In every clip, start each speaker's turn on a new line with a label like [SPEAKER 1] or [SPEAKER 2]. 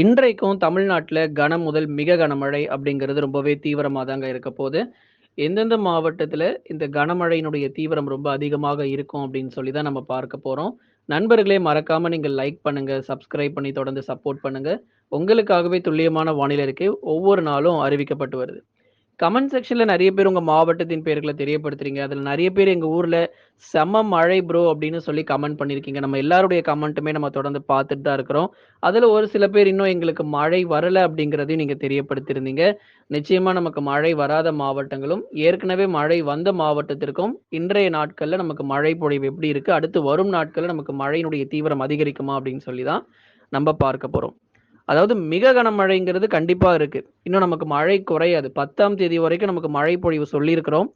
[SPEAKER 1] இன்றைக்கும் தமிழ்நாட்டில் கனம் முதல் மிக கனமழை அப்படிங்கிறது ரொம்பவே தீவிரமாக தாங்க இருக்க போது. எந்தெந்த மாவட்டத்தில் இந்த கனமழையினுடைய தீவிரம் ரொம்ப அதிகமாக இருக்கும் அப்படின்னு சொல்லி தான் நம்ம பார்க்க போகிறோம் நண்பர்களே மறக்காம நீங்கள் லைக் பண்ணுங்க, சப்ஸ்கிரைப் பண்ணி தொடர்ந்து சப்போர்ட் பண்ணுங்க. உங்களுக்காகவே துல்லியமான வானிலை இருக்கு ஒவ்வொரு நாளும் அறிவிக்கப்பட்டு வருது. கமெண்ட் செக்ஷன்ல நிறைய பேர் உங்க மாவட்டத்தின் பேர்களை தெரியப்படுத்துறீங்க. அதுல நிறைய பேர் எங்க ஊர்ல செம மழை ப்ரோ அப்படின்னு சொல்லி கமெண்ட் பண்ணியிருக்கீங்க. நம்ம எல்லாருடைய கமெண்ட்டுமே நம்ம தொடர்ந்து பார்த்துட்டு தான் இருக்கிறோம். அதுல ஒரு சில பேர் இன்னும் எங்களுக்கு மழை வரல அப்படிங்கிறதையும் நீங்க தெரியப்படுத்தியிருந்தீங்க. நிச்சயமா நமக்கு மழை வராத மாவட்டங்களும், ஏற்கனவே மழை வந்த மாவட்டத்திற்கும் இன்றைய நாட்கள்ல நமக்கு மழை பொழிவு எப்படி இருக்கு? அடுத்து வரும் நாட்கள்ல நமக்கு மழையினுடைய தீவிரம் அதிகரிக்குமா? அப்படின்னு சொல்லி தான் நம்ம பார்க்க போறோம். அதாவது மிக கனமழைங்கிறது கண்டிப்பா இருக்கு. இன்னும் நமக்கு மழை குறையாது. 10ஆம் தேதி வரைக்கும் நமக்கு மழை பொழிவு சொல்லியிருக்கிறோம்.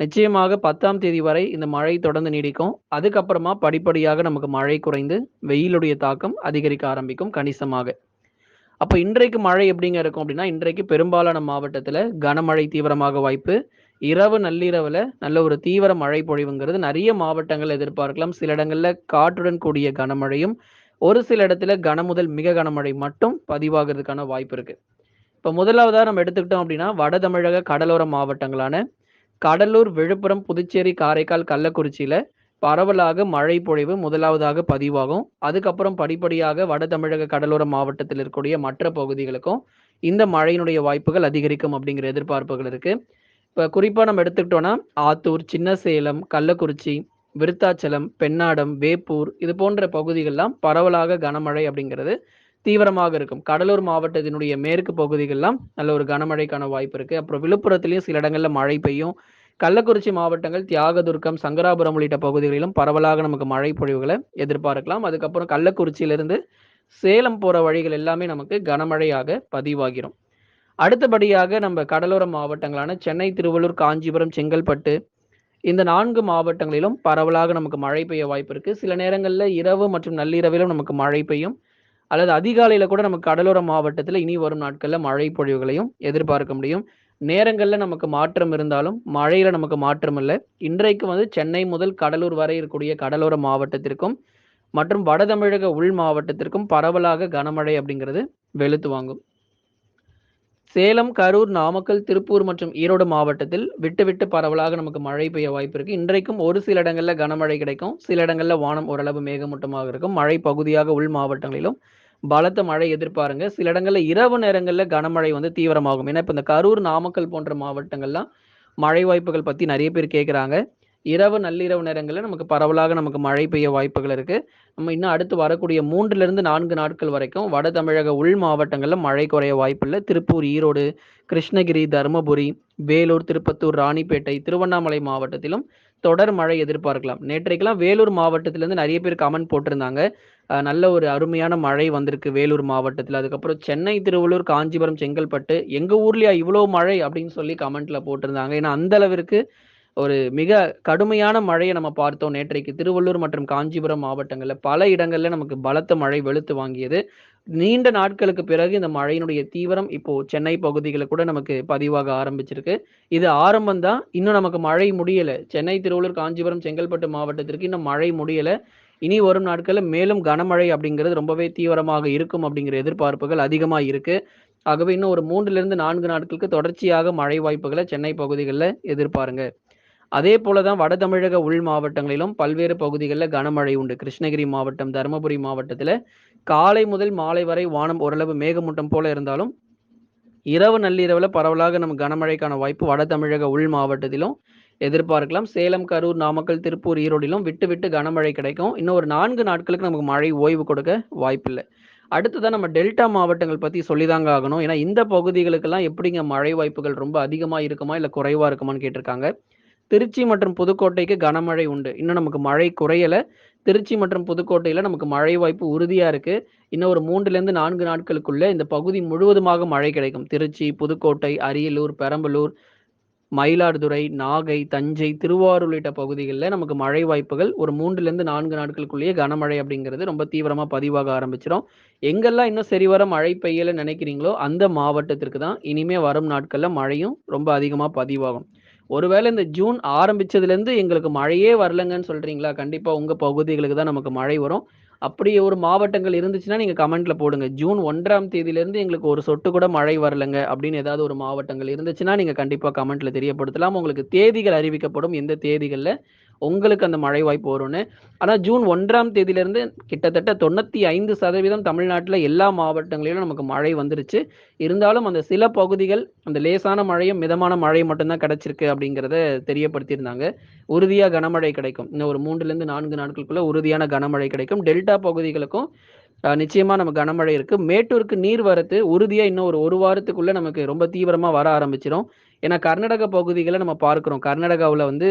[SPEAKER 1] நிச்சயமாக 10ஆம் தேதி வரை இந்த மழை தொடர்ந்து நீடிக்கும். அதுக்கப்புறமா படிப்படியாக நமக்கு மழை குறைந்து, வெயிலுடைய தாக்கம் அதிகரிக்க ஆரம்பிக்கும் கணிசமாக. அப்போ இன்றைக்கு மழை எப்படிங்க இருக்கும் அப்படின்னா, இன்றைக்கு பெரும்பாலான மாவட்டத்தில் கனமழை தீவிரமாக வாய்ப்பு. இரவு நள்ளிரவில் நல்ல ஒரு தீவிர மழை பொழிவுங்கிறது நிறைய மாவட்டங்கள் எதிர்பார்க்கலாம். சில இடங்களில் காற்றுடன் கூடிய கனமழையும், ஒரு சில இடத்துல கன முதல் மிக கனமழை மட்டும் பதிவாகிறதுக்கான வாய்ப்பு இருக்கு. இப்ப முதலாவதாக நம்ம எடுத்துக்கிட்டோம் அப்படின்னா, வட தமிழக கடலோர மாவட்டங்களான கடலூர், விழுப்புரம், புதுச்சேரி, காரைக்கால், கள்ளக்குறிச்சியில பரவலாக மழை பொழிவு முதலாவதாக பதிவாகும். அதுக்கப்புறம் படிப்படியாக வட தமிழக கடலோர மாவட்டத்தில் இருக்கக்கூடிய மற்ற பகுதிகளுக்கும் இந்த மழையினுடைய வாய்ப்புகள் அதிகரிக்கும் அப்படிங்கிற எதிர்பார்ப்புகள் இருக்கு. இப்ப குறிப்பா நம்ம எடுத்துக்கிட்டோம்னா, ஆத்தூர், சின்ன சேலம், கள்ளக்குறிச்சி, விருத்தாச்சலம், பெண்ணாடம், வேப்பூர் இது போன்ற பகுதிகள்லாம் பரவலாக கனமழை அப்படிங்கிறது தீவிரமாக இருக்கும். கடலூர் மாவட்டத்தினுடைய மேற்கு பகுதிகள்லாம் நல்ல ஒரு கனமழைக்கான வாய்ப்பு இருக்கு. அப்புறம் விழுப்புரத்துலேயும் சில இடங்கள்ல மழை பெய்யும். கள்ளக்குறிச்சி மாவட்டங்கள், தியாகதுர்க்கம் சங்கராபுரம் உள்ளிட்ட பகுதிகளிலும் பரவலாக நமக்கு மழை பொழிவுகளை எதிர்பார்க்கலாம். அதுக்கப்புறம் கள்ளக்குறிச்சியிலிருந்து சேலம் போற வழிகள் எல்லாமே நமக்கு கனமழையாக பதிவாகிரும். அடுத்தபடியாக நம்ம கடலோர மாவட்டங்களான சென்னை, திருவள்ளூர், காஞ்சிபுரம், செங்கல்பட்டு இந்த நான்கு மாவட்டங்களிலும் பரவலாக நமக்கு மழை பெய்ய வாய்ப்பு இருக்கு. சில நேரங்களில் இரவு மற்றும் நள்ளிரவிலும் நமக்கு மழை பெய்யும். அல்லது அதிகாலையில் கூட நமக்கு கடலோர மாவட்டத்தில் இனி வரும் நாட்களில் மழை பொழிவுகளையும் எதிர்பார்க்க முடியும். நேரங்களில் நமக்கு மாற்றம் இருந்தாலும், மழையில் நமக்கு மாற்றம் இல்லை இன்றைக்கு வந்து சென்னை முதல் கடலூர் வரை இருக்கக்கூடிய கடலோர மாவட்டத்திற்கும் மற்றும் வட தமிழக உள் மாவட்டத்திற்கும் பரவலாக கனமழை அப்படிங்கிறது வெளுத்து வாங்கும். சேலம், கரூர், நாமக்கல், திருப்பூர் மற்றும் ஈரோடு மாவட்டத்தில் விட்டு விட்டு பரவலாக நமக்கு மழை பெய்ய வாய்ப்பு இருக்கு. இன்றைக்கும் ஒரு சில இடங்கள்ல கனமழை கிடைக்கும். சில இடங்கள்ல வானம் ஓரளவு மேகமூட்டமாக இருக்கும். மழை பகுதியாக உள் மாவட்டங்களிலும் பலத்த மழை எதிர்பாருங்க. சில இடங்கள்ல இரவு நேரங்கள்ல கனமழை வந்து தீவிரமாகும். ஏன்னா, இப்போ இந்த கரூர், நாமக்கல் போன்ற மாவட்டங்கள்லாம் மழை வாய்ப்புகள் பத்தி நிறைய பேர் கேட்குறாங்க இரவு, நள்ளிரவு நேரங்களில் நமக்கு பரவலாக நமக்கு மழை பெய்ய வாய்ப்புகள் இருக்குது நம்ம இன்னும் அடுத்து வரக்கூடிய 3லிருந்து 4 நாட்கள் வரைக்கும் வட தமிழக உள் மாவட்டங்களில் மழை குறைய வாய்ப்பில்லை திருப்பூர், ஈரோடு, கிருஷ்ணகிரி, தருமபுரி, வேலூர், திருப்பத்தூர், ராணிப்பேட்டை, திருவண்ணாமலை மாவட்டத்திலும் தொடர் மழை எதிர்பார்க்கலாம். நேற்றைக்கெல்லாம் வேலூர் மாவட்டத்திலேருந்து நிறைய பேர் கமெண்ட் போட்டிருந்தாங்க. நல்ல ஒரு அருமையான மழை வந்திருக்கு வேலூர் மாவட்டத்தில் அதுக்கப்புறம் சென்னை, திருவள்ளூர், காஞ்சிபுரம், செங்கல்பட்டு எங்கள் ஊர்லேயா இவ்வளோ மழை அப்படின்னு சொல்லி கமெண்ட்டில் போட்டிருந்தாங்க. ஏன்னா, அந்த அளவிற்கு ஒரு மிக கடுமையான மழையை நம்ம பார்த்தோம் நேற்றைக்கு திருவள்ளூர் மற்றும் காஞ்சிபுரம் மாவட்டங்களில் பல இடங்கள்ல நமக்கு பலத்த மழை வெளுத்து வாங்கியது. நீண்ட நாட்களுக்கு பிறகு இந்த மழையினுடைய தீவிரம் இப்போ சென்னை பகுதிகளில் கூட நமக்கு பதிவாக ஆரம்பிச்சிருக்கு. இது ஆரம்பம் தான். இன்னும் நமக்கு மழை முடியல. சென்னை, திருவள்ளூர், காஞ்சிபுரம், செங்கல்பட்டு மாவட்டத்திற்கு இன்னும் மழை முடியல. இனி வரும் நாட்களில் மேலும் கனமழை அப்படிங்கிறது ரொம்பவே தீவிரமாக இருக்கும் அப்படிங்கிற எதிர்பார்ப்புகள் அதிகமாக இருக்கு. ஆகவே இன்னும் ஒரு 3லிருந்து 4 நாட்களுக்கு தொடர்ச்சியாக மழை வாய்ப்புகளை சென்னை பகுதிகளில் எதிர்பாருங்க. அதே போல தான் வட தமிழக உள் மாவட்டங்களிலும் பல்வேறு பகுதிகளில் கனமழை உண்டு. கிருஷ்ணகிரி மாவட்டம், தருமபுரி மாவட்டத்தில் காலை முதல் மாலை வரை வானம் ஓரளவு மேகமூட்டம் போல இருந்தாலும், இரவு நள்ளிரவில் பரவலாக நம்ம கனமழைக்கான வாய்ப்பு வட தமிழக உள் மாவட்டத்திலும் எதிர்பார்க்கலாம். சேலம், கரூர், நாமக்கல், திருப்பூர், ஈரோடிலும் விட்டு விட்டு கனமழை கிடைக்கும். இன்னும் ஒரு நான்கு நாட்களுக்கு நமக்கு மழை ஓய்வு கொடுக்க வாய்ப்பில்லை அடுத்ததான் நம்ம டெல்டா மாவட்டங்கள் பற்றி சொல்லி தாங்க ஆகணும். ஏன்னா, இந்த பகுதிகளுக்கெல்லாம் எப்படிங்க மழை வாய்ப்புகள் ரொம்ப அதிகமாக இருக்குமா? இல்லை குறைவாக இருக்குமான்னு கேட்டிருக்காங்க. திருச்சி மற்றும் புதுக்கோட்டைக்கு கனமழை உண்டு. இன்னும் நமக்கு மழை குறையல. திருச்சி மற்றும் புதுக்கோட்டையில நமக்கு மழை வாய்ப்பு உறுதியா இருக்கு. இன்னும் ஒரு 3லிருந்து 4 நாட்களுக்குள்ள இந்த பகுதி முழுவதுமாக மழை கிடைக்கும். திருச்சி, புதுக்கோட்டை, அரியலூர், பெரம்பலூர், மயிலாடுதுறை, நாகை, தஞ்சை, திருவாரூர் உள்ளிட்ட பகுதிகளில் நமக்கு மழை வாய்ப்புகள் ஒரு 3லிருந்து 4 நாட்களுக்குள்ளேயே கனமழை அப்படிங்கிறது ரொம்ப தீவிரமாக பதிவாக ஆரம்பிச்சிடும் எங்கெல்லாம் இன்னும் சரிவர மழை பெய்யலன்னு நினைக்கிறீங்களோ அந்த மாவட்டத்திற்கு தான் இனிமே வரும் நாட்களில் மழையும் ரொம்ப அதிகமாக பதிவாகும். ஒருவேளை இந்த ஜூன் ஆரம்பிச்சதுலேருந்து எங்களுக்கு மழையே வரலங்கன்னு சொல்றீங்களா? கண்டிப்பா உங்க பகுதிகளுக்கு தான் நமக்கு மழை வரும். அப்படி ஒரு மாவட்டங்கள் இருந்துச்சுன்னா நீங்க கமெண்ட்ல போடுங்க. ஜூன் ஒன்றாம் தேதியிலேருந்து எங்களுக்கு ஒரு சொட்டு கூட மழை வரலங்க அப்படின்னு ஏதாவது ஒரு மாவட்டங்கள் இருந்துச்சுன்னா, நீங்க கண்டிப்பா கமெண்ட்ல தெரியப்படுத்தலாம். உங்களுக்கு தேதிகள் அறிவிக்கப்படும். எந்த தேதிகளில் உங்களுக்கு அந்த மழை வாய்ப்பு வரும்னு. ஆனால் ஜூன் ஒன்றாம் தேதியிலிருந்து கிட்டத்தட்ட தொண்ணூற்றி ஐந்து சதவீதம் தமிழ்நாட்டில் எல்லா மாவட்டங்களிலும் நமக்கு மழை வந்துருச்சு. இருந்தாலும் அந்த சில பகுதிகள் அந்த லேசான மழையும், மிதமான மழையும் மட்டும்தான் கிடச்சிருக்கு கிடைச்சிருக்கு அப்படிங்கிறத தெரியப்படுத்தியிருந்தாங்க. உறுதியாக கனமழை கிடைக்கும். இன்னும் ஒரு 3லிருந்து 4 நாட்களுக்குள்ள உறுதியான கனமழை கிடைக்கும். டெல்டா பகுதிகளுக்கும் நிச்சயமா நம்ம கனமழை இருக்கு. மேட்டூருக்கு நீர் வரத்து உறுதியா இன்னும் ஒரு ஒரு வாரத்துக்குள்ள நமக்கு ரொம்ப தீவிரமா வர ஆரம்பிச்சிடும் ஏன்னா கர்நாடக பகுதிகளை நம்ம பார்க்கிறோம். கர்நாடகாவில் வந்து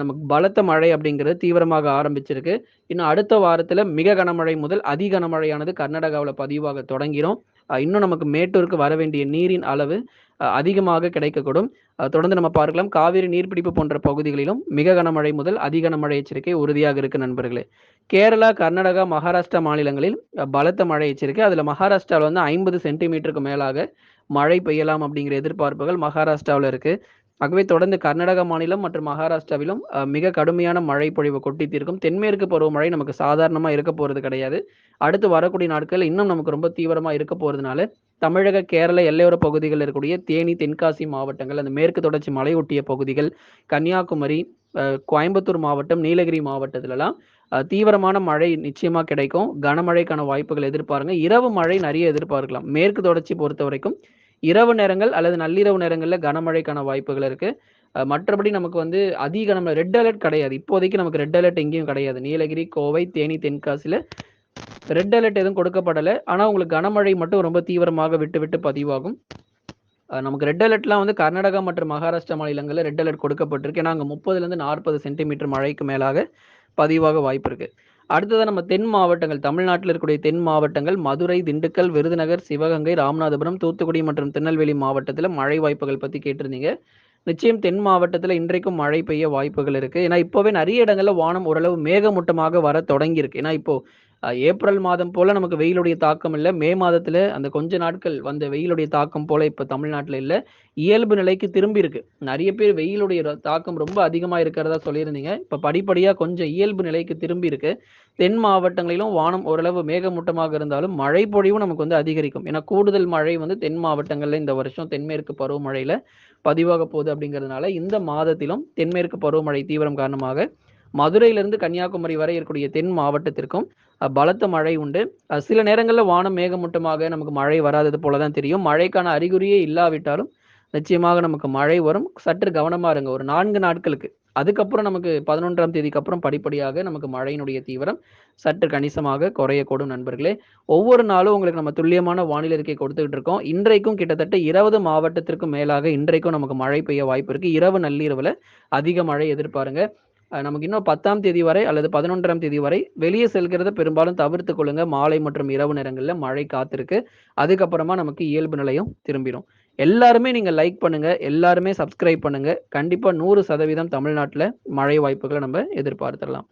[SPEAKER 1] நமக்கு பலத்த மழை அப்படிங்கிறது தீவிரமாக ஆரம்பிச்சிருக்கு. இன்னும் அடுத்த வாரத்தில் மிக கனமழை முதல் அதி கனமழையானது கர்நாடகாவில் பதிவாக தொடங்கிடும் இன்னும் நமக்கு மேட்டூருக்கு வர வேண்டிய நீரின் அளவு அதிகமாக கிடைக்கக்கூடும். தொடர்ந்து நம்ம பார்க்கலாம். காவிரி நீர்பிடிப்பு போன்ற பகுதிகளிலும் மிக கனமழை முதல் அதி கனமழை எச்சரிக்கை உறுதியாக இருக்கு நண்பர்களே. கேரளா, கர்நாடகா, மகாராஷ்டிரா மாநிலங்களில் பலத்த மழை எச்சரிக்கை. அதில் மகாராஷ்டிராவில் வந்து 50 சென்டிமீட்டருக்கு மேலாக மழை பெய்யலாம் அப்படிங்கிற எதிர்பார்ப்புகள் மகாராஷ்டிராவில் இருக்கு. ஆகவே தொடர்ந்து கர்நாடக மாநிலம் மற்றும் மகாராஷ்டிராவிலும் மிக கடுமையான மழை பொழிவு கொட்டி தீர்க்கும். தென்மேற்கு பருவமழை நமக்கு சாதாரணமா இருக்க போறது கிடையாது. அடுத்து வரக்கூடிய நாட்கள் இன்னும் நமக்கு ரொம்ப தீவிரமா இருக்க போறதுனால, தமிழக, கேரள எல்லையோர பகுதிகளில் இருக்கக்கூடிய தேனி, தென்காசி மாவட்டங்கள், அந்த மேற்கு தொடர்ச்சி மலையொட்டிய பகுதிகள், கன்னியாகுமரி, கோயம்புத்தூர் மாவட்டம், நீலகிரி மாவட்டத்துலலாம் தீவிரமான மழை நிச்சயமா கிடைக்கும். கனமழைக்கான வாய்ப்புகள் எதிர்பாருங்க. இரவு மழை நிறைய எதிர்பார்க்கலாம். மேற்கு தொடர்ச்சி பொறுத்த வரைக்கும் இரவு நேரங்கள் அல்லது நள்ளிரவு நேரங்களில் கனமழைக்கான வாய்ப்புகள் இருக்கு. மற்றபடி நமக்கு வந்து அதிக நம்ம ரெட் அலர்ட் கிடையாது. இப்போதைக்கு நமக்கு ரெட் அலர்ட் எங்கேயும் கிடையாது. நீலகிரி, கோவை, தேனி, தென்காசியில் ரெட் அலர்ட் எதுவும் கொடுக்கப்படலை ஆனால் உங்களுக்கு கனமழை மட்டும் ரொம்ப தீவிரமாக விட்டு விட்டு பதிவாகும். நமக்கு ரெட் அலர்ட்லாம் வந்து கர்நாடகா மற்றும் மகாராஷ்டிரா மாநிலங்களில் ரெட் அலர்ட் கொடுக்கப்பட்டிருக்கு. ஏன்னா அங்கே முப்பதுலேருந்து நாற்பது சென்டிமீட்டர் மழைக்கு மேலாக பதிவாக வாய்ப்பு இருக்குது அடுத்ததாக நம்ம தென் மாவட்டங்கள், தமிழ்நாட்டில் இருக்கக்கூடிய தென் மாவட்டங்கள் மதுரை, திண்டுக்கல், விருதுநகர், சிவகங்கை, ராமநாதபுரம், தூத்துக்குடி மற்றும் திருநெல்வேலி மாவட்டத்தில் மழை வாய்ப்புகள் பற்றி கேட்டிருந்தீங்க. நிச்சயம் தென் மாவட்டத்தில் இன்றைக்கும் மழை பெய்ய வாய்ப்புகள் இருக்குது ஏன்னா இப்போவே நிறைய இடங்களில் வானம் ஓரளவு மேகமூட்டமாக வர தொடங்கியிருக்கு. ஏன்னா இப்போ ஏப்ரல் மாதம் போல நமக்கு வெயிலுடைய தாக்கம் இல்லை மே மாதத்துல அந்த கொஞ்ச நாட்கள் வந்த வெயிலுடைய தாக்கம் போல இப்ப தமிழ்நாட்டுல இல்ல. இயல்பு நிலைக்கு திரும்பியிருக்கு. நிறைய பேர் வெயிலுடைய ர தாக்கம் ரொம்ப அதிகமா இருக்கிறதா சொல்லியிருந்தீங்க. இப்ப படிப்படியா கொஞ்சம் இயல்பு நிலைக்கு திரும்பியிருக்கு. தென் மாவட்டங்களிலும் வானம் ஓரளவு மேகமூட்டமாக இருந்தாலும், மழை பொழிவும் நமக்கு வந்து அதிகரிக்கும். ஏன்னா கூடுதல் மழை வந்து தென் மாவட்டங்கள்ல இந்த வருஷம் தென்மேற்கு பருவமழையில பதிவாக போகுது அப்படிங்கிறதுனால, இந்த மாதத்திலும் தென்மேற்கு பருவமழை தீவிரம் காரணமாக மதுரையிலிருந்து கன்னியாகுமரி வரை இருக்கக்கூடிய தென் மாவட்டத்திற்கும் பலத்த மழை உண்டு. சில நேரங்களில் வானம் மேகமூட்டமாக நமக்கு மழை வராதது போல தான் தெரியும். மழைக்கான அறிகுறியே இல்லாவிட்டாலும், நிச்சயமாக நமக்கு மழை வரும். சற்று கவனமா இருங்க. ஒரு நான்கு நாட்களுக்கு. அதுக்கப்புறம் நமக்கு 11ஆம் தேதிக்கு அப்புறம் படிப்படியாக நமக்கு மழையினுடைய தீவிரம் சற்று கணிசமாக குறையக்கூடும் நண்பர்களே. ஒவ்வொரு நாளும் உங்களுக்கு நம்ம துல்லியமான வானிலை அறிக்கை கொடுத்துக்கிட்டு இருக்கோம். இன்றைக்கும் கிட்டத்தட்ட 20 மாவட்டத்திற்கும் மேலாக இன்றைக்கும் நமக்கு மழை பெய்ய வாய்ப்பு இருக்கு. இரவு நள்ளிரவுல அதிக மழை எதிர்பாருங்க. நமக்கு இன்னும் 10ஆம் தேதி வரை அல்லது 11ஆம் தேதி வரை வெளியே செல்கிறத பெரும்பாலும் தவிர்த்து கொள்ளுங்க. மாலை மற்றும் இரவு நேரங்களில் மழை காத்திருக்கு. அதுக்கப்புறமா நமக்கு இயல்பு நிலையும் திரும்பிடும் எல்லாருமே நீங்க லைக் பண்ணுங்க. எல்லாருமே சப்ஸ்கிரைப் பண்ணுங்க. கண்டிப்பா நூறு சதவீதம் தமிழ்நாட்டில் மழை வாய்ப்புகளை நம்ம எதிர்பார்த்துடலாம்